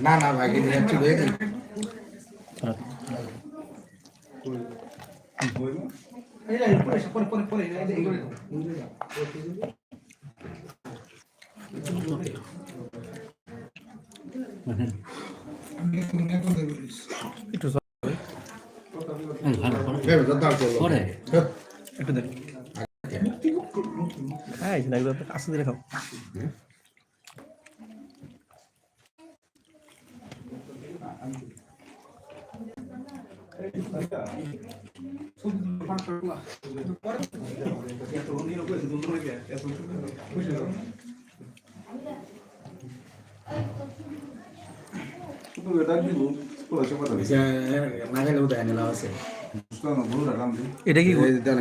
না না ভাই একটু একটু দেখ। হ্যাঁ আসতে দিলে খাও না গেলে উদয় আনিলা আছে এটা কি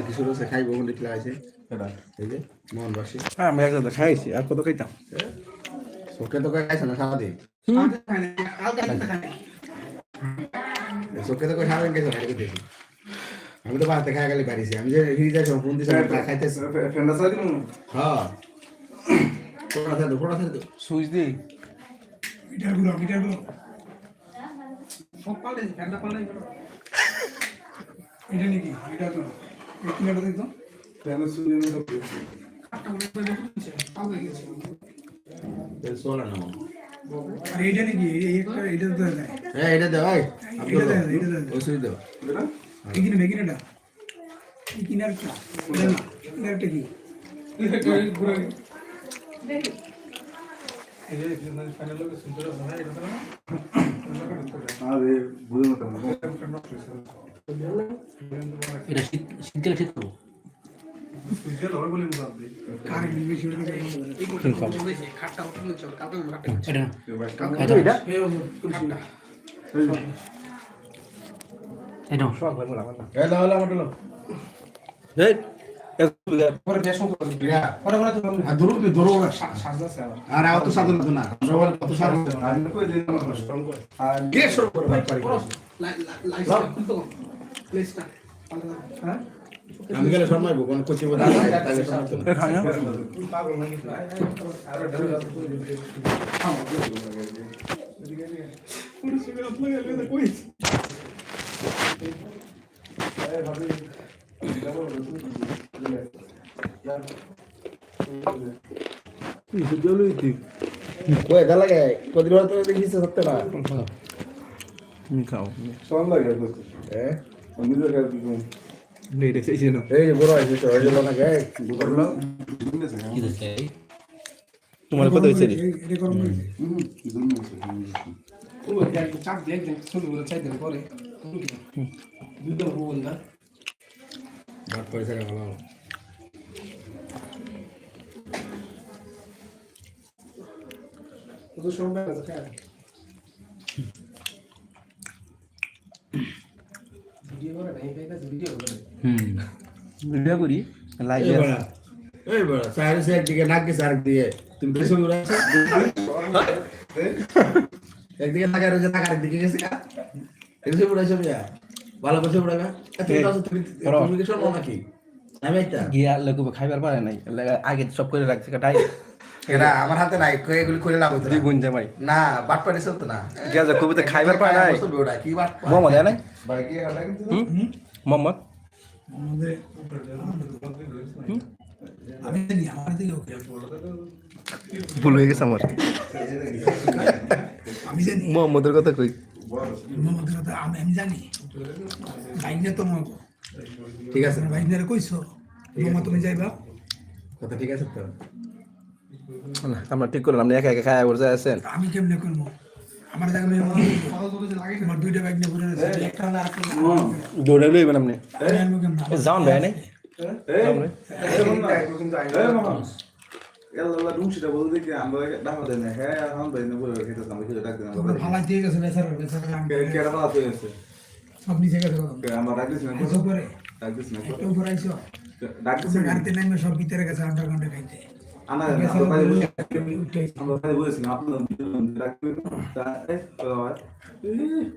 কিছু রয়েছে খাইবো বলে আছে মোহনবাসী হ্যাঁ আমি একদম খাইছি আর কত খাইতাম? চোখে তো খাইছে না খাওয়া দিয়ে চোখে তো খাবেন গেছে ভাই দেখি আমি তো বাড়িতে খাই গেলে পারিছি আমি যে সব ফোন দিছি খাইতেছি। হ্যাঁ। কোড়া থাকে কোড়া থাকে সুইচ দিই। এটা নাকি? এটা তো। এই কিনাটা দেখতো সোলা না আর এইটা নাকি? এই একটা এটা তো নাই এই এটা দে ভাই। এটা দেন, এটা দেন। ওই দাও এই কিনা এই কিনাটা এই কিনারটা এটা না কিনারটা কি? এটা শীতকালে শীত করব। আর দূর দি দূর আর আও তো সাধন না আমরা কত সাধন পারি আমি গেলে শর্মাইবো কোন কোচি বদা তাহলে শর্মাইতো না। খাই না কই গালা গে কদিন হলো তো দেখিছে সত্য না খাও। হ্যাঁ? নেই রে তোমার কত হয়েছে রে এটা করুন বাট পয়সা ভালো হুম। ভিডিও করি লাইভ এই বড়া সাইড সাইড দিকে নাক গেছে আরেক তুমি বেশি উড়ে একদিকে দিকে গেছে কা মিয়া? ভালো বসে উড়াবে তুমি তুমি তুমি কি শোনো নাকি? আমি একটা। গিয়া লোক খাইবার পারে নাই আগে সব করে রাখছে কাটাই এরা আমার হাতে নাই এগুলি করে লাভ হতো না। গুণ জামাই। না বাট পারে চলতো না। যা কবিতা খাইবার পারে নাই। কি বাট? মোহাম্মদ নাই। লাগে হুম? মোহাম্মদ? আমি জানি আমার দিকে ওকে ভুল হয়ে গেছে আমার। আমি জানি। মোহাম্মদের কথা কই? মোহাম্মদের কথা আমি আমি জানি। বাইক নিয়ে তোমার ঠিক আছে। বাইক নিয়ে কইছো তুমি যাইবা? কথা ঠিক আছে তো? না আমরা ঠিক করলাম আপনি একা একা খায় বসে আছেন আমি কেমনে করব? আমার জায়গা নিয়ে আমার দুইটা বাইক নিয়ে ঘুরে রয়েছে। একটা আরেকটা দৌড়ে লইবেন আপনি? যাওন ভাই নাই? ফালাই দিয়ে গেছে বেচারা বেচারা সব নিচে গেছে এসব করে একটু উপরে আইসো তোমরা গাড়িতে নেমে সব ভিতরে গেছে আন্ডারগ্রাউন্ডে খাইতে আমরা বুঝেছিলাম আপনার